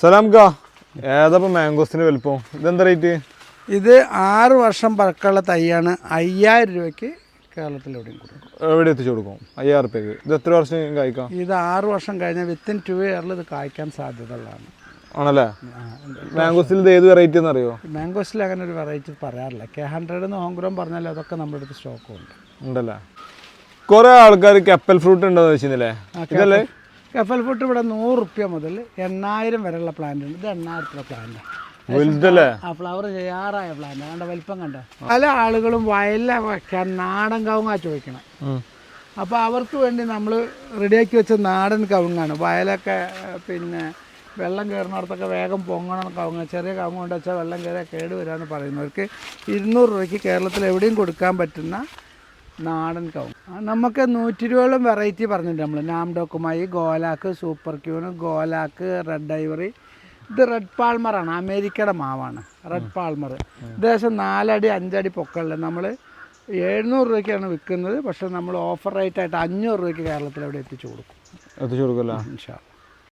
സലാം കാ. ഏതപ്പോ മാംഗോസിന് വലുപ്പം? ഇതെന്താ റേറ്റ് ഇത് ആറ് വർഷം പഴക്കമുള്ള തൈയാണ്. അയ്യായിരം രൂപയ്ക്ക് കേരളത്തിൽ എവിടെയും കൊടുക്കും. എവിടെ എത്തിച്ചു കൊടുക്കും? അയ്യായിരം റുപ്യക്ക്. ഇത് എത്ര വർഷം കായ്ക്കാം? ഇത് ആറ് വർഷം കഴിഞ്ഞാൽ വിത്തിൻ ടു ഇയറിൽ ഇത് കായ്ക്കാൻ സാധ്യത ഉള്ളതാണ് ആണല്ലേ മാംഗോസിൽ ഇത് ഏത് വെറൈറ്റി എന്ന് അറിയോ മാംഗോസിൽ അങ്ങനെ ഒരു വെറൈറ്റി പറയാറില്ല. കെ ഹൺഡ്രഡ് എന്ന് ഹോംഗ്രോം പറഞ്ഞാൽ അതൊക്കെ നമ്മുടെ അടുത്ത് സ്റ്റോക്കും ഉണ്ട്. ഉണ്ടല്ലേ? കുറെ ആൾക്കാർ കപ്പൽ ഫ്രൂട്ട് ഉണ്ടെന്ന് വെച്ചിരുന്നില്ലേ? ഇതല്ലേ? കപ്പൽ ഫുട്ട് ഇവിടെ നൂറ് റുപ്യ മുതൽ എണ്ണായിരം വരെയുള്ള പ്ലാന്റ് ഉണ്ട്. ഇത് എണ്ണായിരത്തിലെ പ്ലാന്റ് വലുതല്ലേ? ആ ഫ്ലവർ ചെയ്യാറായ പ്ലാന്റ് കണ്ട വലിപ്പം കണ്ട? പല ആളുകളും വയല വയ്ക്കാൻ നാടൻ കവുങ്ങാ ചോദിക്കണം. അപ്പൊ അപ്പോൾ അവർക്ക് വേണ്ടി നമ്മൾ റെഡിയാക്കി വെച്ച നാടൻ കവുങ്ങാണ്. വയലൊക്കെ പിന്നെ വെള്ളം കയറുന്നിടത്തൊക്കെ വേഗം പൊങ്ങണം കവുങ്ങ് ചെറിയ കവുങ്ങ് കൊണ്ട് വെച്ചാൽ വെള്ളം കയറിയാൽ കേട് വരാമെന്ന് പറയുന്നവർക്ക് ഇരുന്നൂറ് രൂപയ്ക്ക് കേരളത്തിൽ എവിടെയും കൊടുക്കാൻ പറ്റുന്ന നാടൻ കവുങ്ങ്. നമുക്ക് നൂറ്റി ഇരുപതോളം വെറൈറ്റി പറഞ്ഞിട്ടുണ്ട് നമ്മൾ നാംഡോക്കുമായി ഗോലാക്ക് സൂപ്പർ ക്യൂന് ഗോലാക്ക് റെഡ് ഐവറി ഇത് റെഡ് പാൾമറാണ് അമേരിക്കയുടെ മാവാണ്. റെഡ് പാൾമർ ഏകദേശം നാലടി അഞ്ചടി പൊക്കമുള്ള നമ്മൾ എഴുന്നൂറ് രൂപയ്ക്കാണ് വിൽക്കുന്നത്. പക്ഷേ നമ്മൾ ഓഫർ റേറ്റ് ആയിട്ട് അഞ്ഞൂറ് രൂപയ്ക്ക് കേരളത്തിൽ അവിടെ എത്തിച്ചു കൊടുക്കും. എത്തിച്ചു കൊടുക്കല്ലോ ഇൻഷാ.